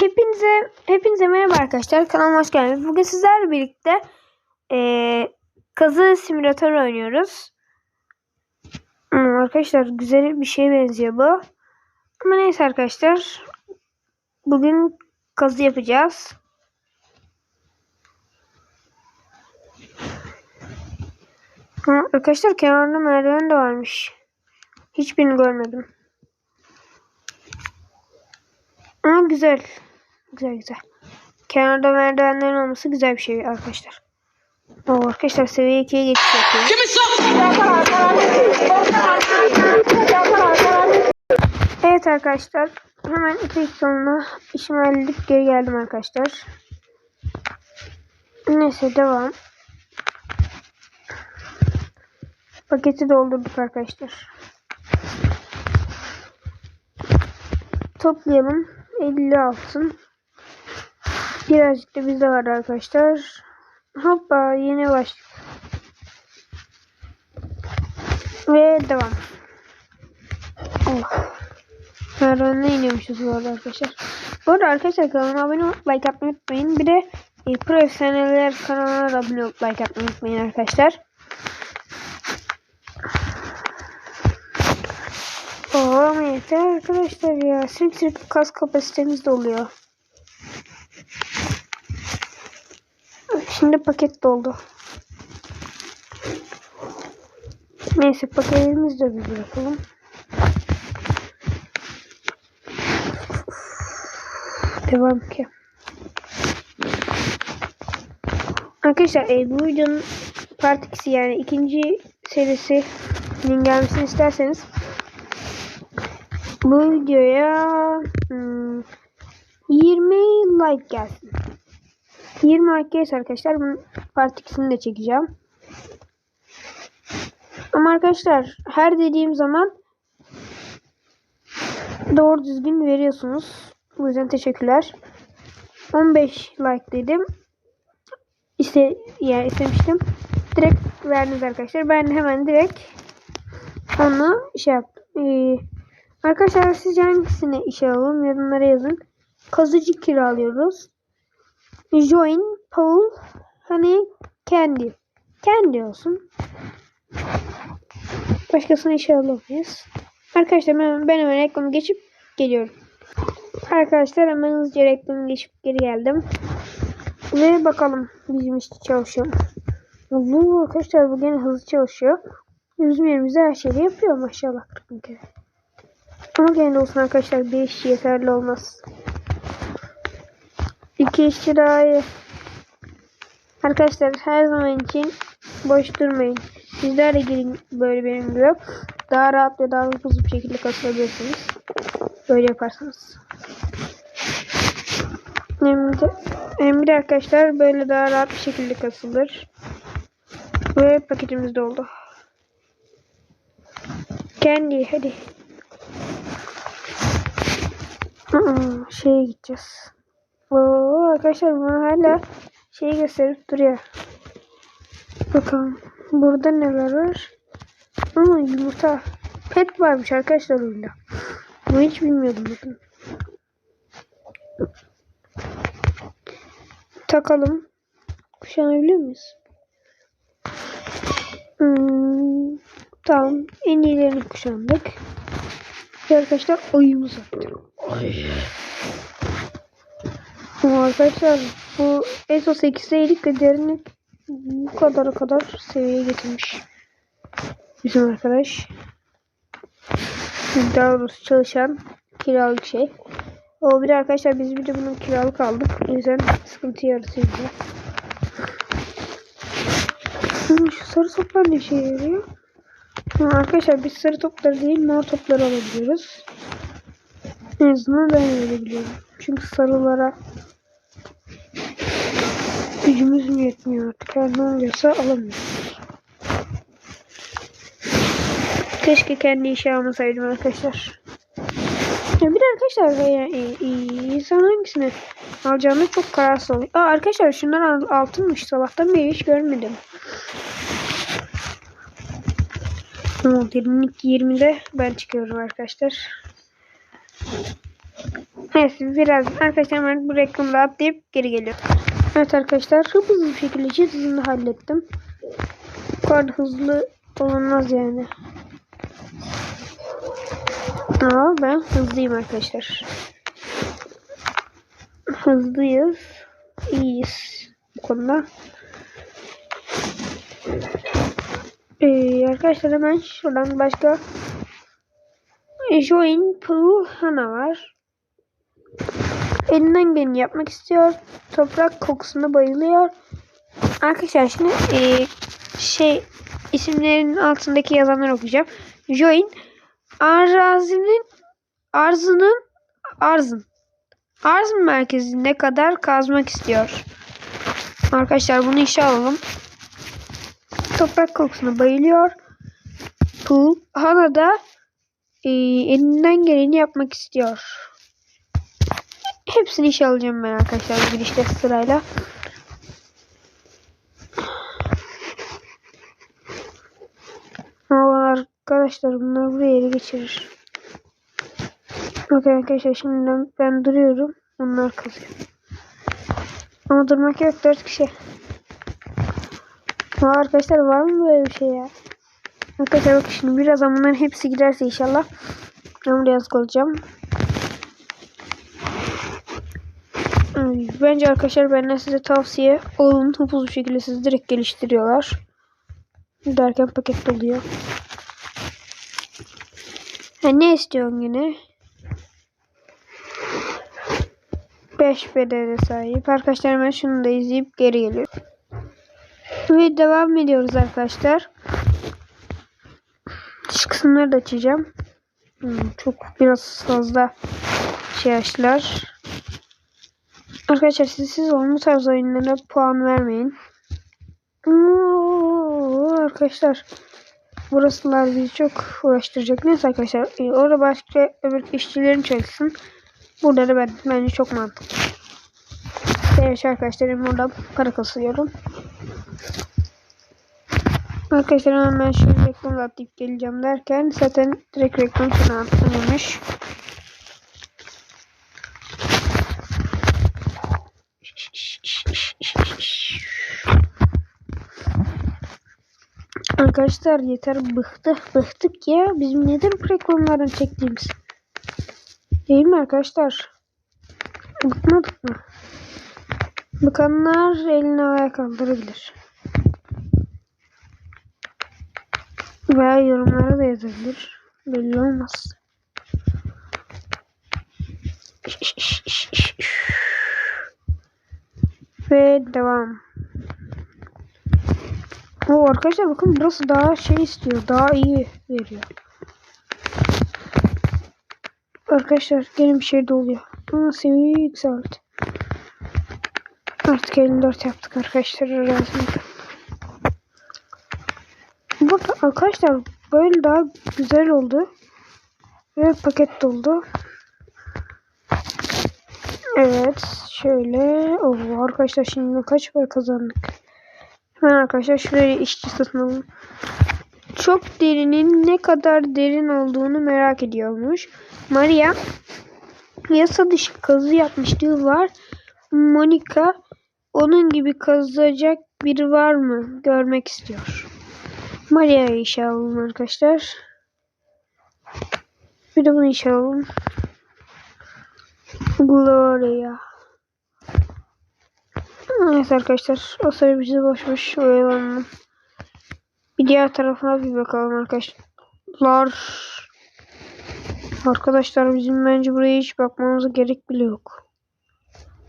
Hepinize hepinize merhaba arkadaşlar. Kanalıma hoş geldiniz. Bugün sizlerle birlikte eee kazı simülatörü oynuyoruz. Hmm, arkadaşlar güzel bir şeye benziyor bu. Ama neyse arkadaşlar. Bugün kazı yapacağız. Ha, arkadaşlar kenarında merdiven de varmış. Hiçbirini görmedim. Ama güzel. Güzel güzel. Kenarda merdivenlerin olması güzel bir şey arkadaşlar. Oo, arkadaşlar seviye 2'ye geçiş. Evet arkadaşlar. Hemen iki sonra işimi halledip geri geldim arkadaşlar. Neyse devam. Paketi doldurduk arkadaşlar. Toplayalım. 50 altın. Birazcık da bizde var arkadaşlar. Hoppa yeni baş. Ve devam. Oh. Merdivenle iniyormuşuz bu arada arkadaşlar. Bu arada arkadaşlar kanalıma abone olup like atmayı unutmayın. Bir de e, profesyoneller kanalına da abone olup like atmayı unutmayın arkadaşlar. Oo yeter arkadaşlar ya. Sürekli sürekli kas kapasitemiz doluyor. Şimdi paket doldu. Neyse paketimizi de bir bırakalım. Devam ki. Arkadaşlar e, bu videonun part 2'si yani ikinci serisinin gelmesini isterseniz bu videoya hmm, 20 like gelsin. 20 like gelirse arkadaşlar bunun part 2'sini de çekeceğim. Ama arkadaşlar her dediğim zaman doğru düzgün veriyorsunuz. Bu yüzden teşekkürler. 15 like dedim. İste, yani istemiştim. Direkt verdiniz arkadaşlar. Ben hemen direkt onu şey yaptım. Ee, arkadaşlar sizce hangisini işe alalım? Yorumlara yazın. Kazıcı kiralıyoruz. Join, Paul, hani Candy. Candy olsun. Başkasını işe alamayız. Arkadaşlar ben, ben hemen reklamı geçip geliyorum. Arkadaşlar hemen hızlıca reklamı geçip geri geldim. Ve bakalım bizim işte çalışıyor? Allah arkadaşlar bu gene hızlı çalışıyor. Bizim her şeyi yapıyor maşallah. 40 kere. Ama gene olsun arkadaşlar bir iş yeterli olmaz. İki iyi. Arkadaşlar her zaman için boş durmayın. Sizler de girin böyle benim gibi. Daha rahat ve daha hızlı bir şekilde kasılabilirsiniz. Böyle yaparsanız. Emre, Emre arkadaşlar böyle daha rahat bir şekilde kasılır. Ve paketimiz doldu. Kendi hadi. Şeye gideceğiz. Oo, arkadaşlar bana hala şey gösterip duruyor. Bakalım. Burada neler var? Aa, yumurta. Pet varmış arkadaşlar oyunda. Bunu hiç bilmiyordum bakın. Takalım. Kuşanabiliyor muyuz? Hmm, tamam. En iyilerini kuşandık. Ve arkadaşlar oyumuz attı. Arkadaşlar bu ESO 8'deydik ve derinlik bu kadar kadar seviyeye getirmiş. Bizim arkadaş. Daha çalışan kiralık şey. O bir arkadaşlar biz bir de bunun kiralık aldık. O yüzden sıkıntı yaratıyor bize. Şu sarı toplar ne işe yarıyor? Arkadaşlar biz sarı topları değil mor topları alabiliyoruz. En azından ben öyle biliyorum. Çünkü sarılara gücümüz mü yetmiyor artık. Her ne oluyorsa alamıyoruz. Keşke kendi işe almasaydım arkadaşlar. Ya bir de arkadaşlar e, e, e, insan hangisini alacağını çok kararsız oluyor. Aa, arkadaşlar şunlar al- altınmış. Sabahtan beri hiç görmedim. Derinlik 20'de ben çıkıyorum arkadaşlar. Neyse biraz arkadaşlar ben bu reklamı atlayıp geri geliyorum. Evet arkadaşlar hızlı bir şekilde çizimini hallettim. Bu kadar hızlı olunmaz yani. Ama ben hızlıyım arkadaşlar. Hızlıyız. İyiyiz bu konuda. Ee, arkadaşlar hemen şuradan başka Join Pooh Hana var. Elinden geleni yapmak istiyor. Toprak kokusuna bayılıyor. Arkadaşlar şimdi e, şey isimlerin altındaki yazanları okuyacağım. Join arazinin arzının arzın arz merkezine kadar kazmak istiyor. Arkadaşlar bunu işe alalım. Toprak kokusuna bayılıyor. Pooh Hana da e, elinden geleni yapmak istiyor. Hepsini işe alacağım ben arkadaşlar girişte sırayla. Arkadaşlar bunlar buraya ele geçirir. Bakın arkadaşlar şimdi ben duruyorum. Onlar kazıyor. Ama durmak yok 4 kişi. Ama arkadaşlar var mı böyle bir şey ya? Arkadaşlar bakın şimdi birazdan bunların hepsi giderse inşallah. Ben buraya yazık olacağım. Bence arkadaşlar benden size tavsiye olun. Hızlı bir şekilde sizi direkt geliştiriyorlar. Derken paket doluyor. Ha, ne istiyorsun yine? 5 bedene sahip. Arkadaşlar hemen şunu da izleyip geri geliyorum. Ve devam ediyoruz arkadaşlar. Şu kısımları da açacağım. Hmm, çok biraz fazla şey açtılar. Arkadaşlar siz, siz olun bu tarz oyunlara puan vermeyin. Oo, arkadaşlar burasılar bizi çok uğraştıracak. Neyse arkadaşlar e, orada başka öbür işçilerin çalışsın. Burada da ben bence çok mantıklı. Evet arkadaşlarım burada para kasıyorum. Arkadaşlar hemen ben şu reklamı atlayıp geleceğim derken zaten direkt reklam sana atlamış. Arkadaşlar yeter bıktık bıktık ya. Bizim neden bu reklamlardan çektiğimiz? Değil mi arkadaşlar? Bıkmadık mı? Bıkanlar elini havaya kaldırabilir. Veya yorumlara da yazabilir. Belli olmaz. Ve devam. O arkadaşlar bakın burası daha şey istiyor. Daha iyi veriyor. Arkadaşlar gene bir şey de oluyor. Ama seviyeyi yükselt. Artık 54 yaptık arkadaşlar arasında. Burada arkadaşlar böyle daha güzel oldu. Ve paket doldu. Evet. Şöyle. Oo, arkadaşlar şimdi kaç para kazandık? Hemen arkadaşlar şuraya işçi satın alalım. Çok derinin ne kadar derin olduğunu merak ediyormuş. Maria yasa dışı kazı yapmışlığı var. Monica onun gibi kazacak biri var mı? Görmek istiyor. Maria'yı işe alalım arkadaşlar. Bir de bunu işe alalım. Gloria. Evet arkadaşlar. O sıra bizi boş boş oyalanalım. Bir diğer tarafına bir bakalım arkadaşlar. Arkadaşlar bizim bence buraya hiç bakmamıza gerek bile yok.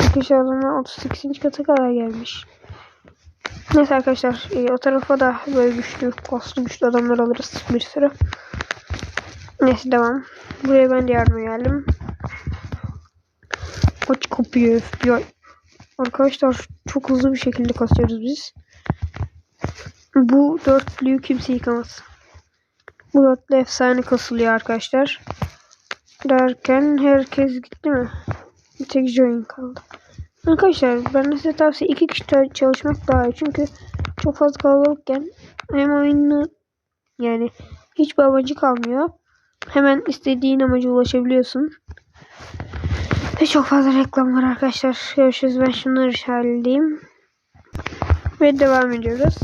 Arkadaşlar adamlar 38. kata kadar gelmiş. Neyse arkadaşlar e, o tarafa da böyle güçlü, kaslı güçlü adamlar alırız bir sürü. Neyse devam. Buraya ben de yardıma geldim. Aç kapıyı FBI. Arkadaşlar çok hızlı bir şekilde kasıyoruz biz. Bu dörtlüyü kimse yıkamaz. Bu dörtlü efsane kasılıyor arkadaşlar. Derken herkes gitti mi? Bir tek join kaldı. Arkadaşlar ben size tavsiye iki kişi çalışmak daha iyi. Çünkü çok fazla kalabalıkken hem oyunu yani hiç bir amacı kalmıyor. Hemen istediğin amaca ulaşabiliyorsun. Ve çok fazla reklam var arkadaşlar. Görüşürüz. Ben şunları halledeyim. Ve devam ediyoruz.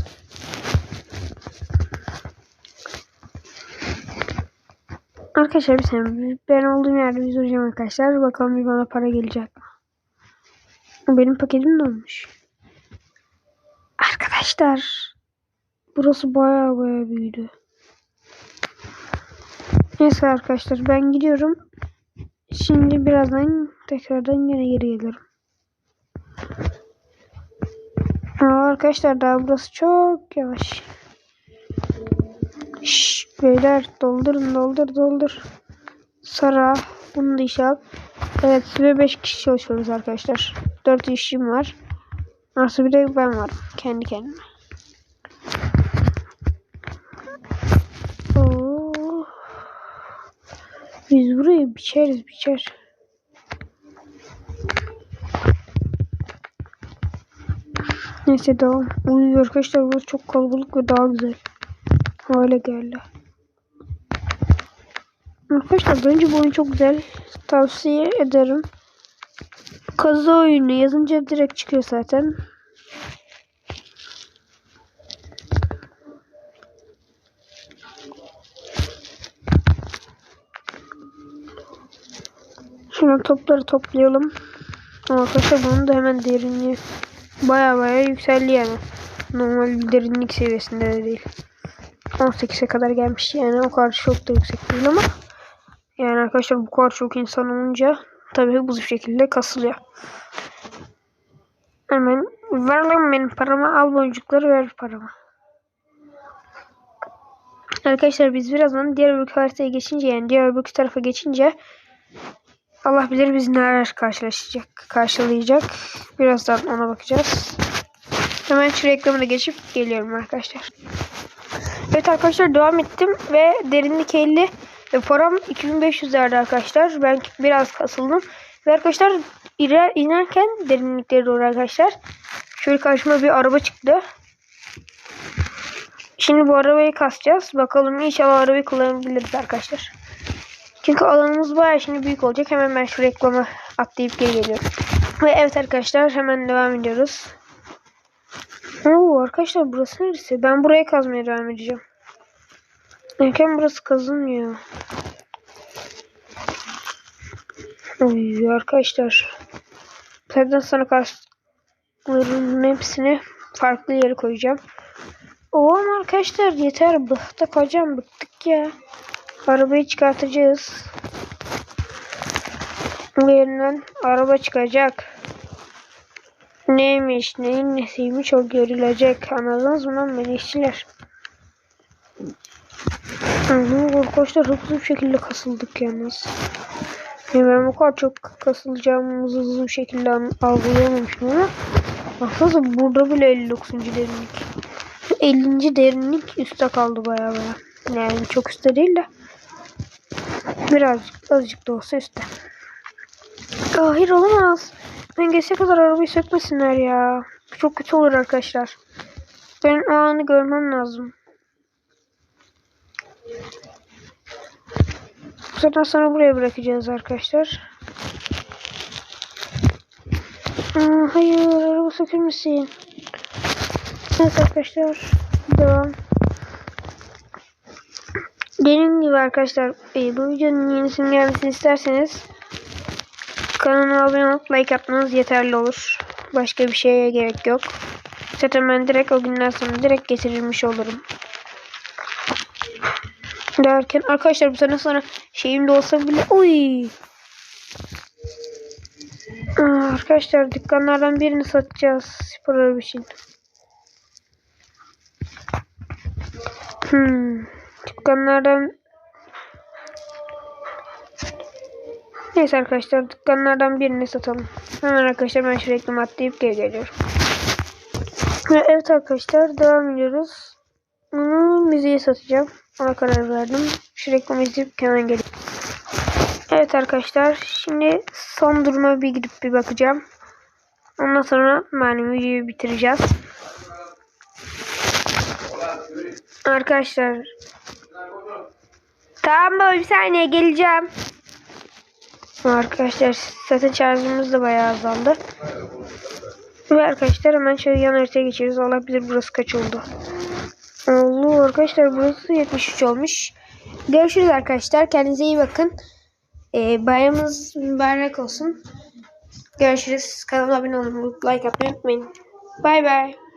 Arkadaşlar bir saniye. Ben olduğum yerde bir duracağım arkadaşlar. Bakalım bir bana para gelecek mi? Benim paketim dolmuş. Arkadaşlar. Burası baya baya büyüdü. Neyse arkadaşlar ben gidiyorum. Şimdi birazdan tekrardan yine geri gelirim. Arkadaşlar daha burası çok yavaş. Şşş beyler doldurun doldur doldur. Sara bunu da işe al. Evet ve 5 kişi çalışıyoruz arkadaşlar. 4 işim var. Artı bir de ben varım. Kendi kendime. Oo. Biz burayı biçeriz biçer. Neyse devam. Uy arkadaşlar burası çok kalabalık ve daha güzel. Hale geldi. Arkadaşlar bence bu oyun çok güzel. Tavsiye ederim. Kazı oyunu yazınca direkt çıkıyor zaten. Şimdi topları toplayalım. Arkadaşlar bunun da hemen derinliği baya baya yükseldi yani. Normal bir derinlik seviyesinde de değil. 18'e kadar gelmiş yani o kadar çok da yüksek değil ama yani arkadaşlar bu kadar çok insan olunca tabii bu şekilde kasılıyor. Hemen ver lan benim paramı al boncukları ver paramı. Arkadaşlar biz birazdan diğer bir haritaya geçince yani diğer bir tarafa geçince Allah bilir biz neler karşılaşacak, karşılayacak. Birazdan ona bakacağız. Hemen şu reklamına geçip geliyorum arkadaşlar. Evet arkadaşlar devam ettim ve derinlik 50 ve param 2500'lerde arkadaşlar. Ben biraz kasıldım. Ve arkadaşlar inerken derinliklere doğru arkadaşlar. Şöyle karşıma bir araba çıktı. Şimdi bu arabayı kasacağız. Bakalım inşallah arabayı kullanabiliriz arkadaşlar. Çünkü alanımız bayağı şimdi büyük olacak. Hemen ben şu reklamı atlayıp geri geliyorum. Ve evet arkadaşlar hemen devam ediyoruz. Oo arkadaşlar burası neresi? Ben buraya kazmaya devam edeceğim. Erken burası kazılmıyor. Oy arkadaşlar. Zaten sana kasların hepsini farklı yere koyacağım. Ama arkadaşlar yeter bıktık hocam bıktık ya. Arabayı çıkartacağız. Bu yerinden araba çıkacak. Neymiş neyin nesiymiş o görülecek. Anladınız mı lan beni işçiler? Arkadaşlar hızlı bir şekilde kasıldık yalnız. Yani ben bu kadar çok kasılacağımızı hızlı bir şekilde algılayamamışım ama baksanıza burada bile 59. derinlik. 50. derinlik üstte kaldı baya baya. Yani çok üstte değil de birazcık azıcık da olsa üstte. Hayır olamaz. Ben geçe kadar arabayı sökmesinler ya. Çok kötü olur arkadaşlar. Ben o anı görmem lazım. Bu sefer sonra buraya bırakacağız arkadaşlar. Aa, hayır araba sökülmesin. Evet arkadaşlar. Devam. Dediğim gibi arkadaşlar e, bu videonun yenisinin gelmesini isterseniz kanalıma abone olup like atmanız yeterli olur. Başka bir şeye gerek yok. Zaten ben direkt o günden sonra direkt getirilmiş olurum. Derken arkadaşlar bu sene sonra şeyim de olsa bile uy. Aa, arkadaşlar dükkanlardan birini satacağız spor için. Hmm. Dükkanlardan Neyse arkadaşlar dükkanlardan birini satalım. Hemen arkadaşlar ben şu reklamı atlayıp geri geliyorum. Ve evet arkadaşlar devam ediyoruz. Bunu müziğe satacağım. Ona karar verdim. Şu reklamı izleyip hemen geliyorum. Evet arkadaşlar şimdi son duruma bir gidip bir bakacağım. Ondan sonra yani videoyu bitireceğiz. Arkadaşlar. Tamam bir saniye geleceğim. Arkadaşlar zaten şarjımız da bayağı azaldı. Ve arkadaşlar hemen şöyle yan haritaya geçiyoruz. Allah bilir burası kaç oldu. Oldu arkadaşlar burası 73 olmuş. Görüşürüz arkadaşlar. Kendinize iyi bakın. Ee, bayramınız mübarek olsun. Görüşürüz. Kanalıma abone olun. Like atmayı unutmayın. Bay bay.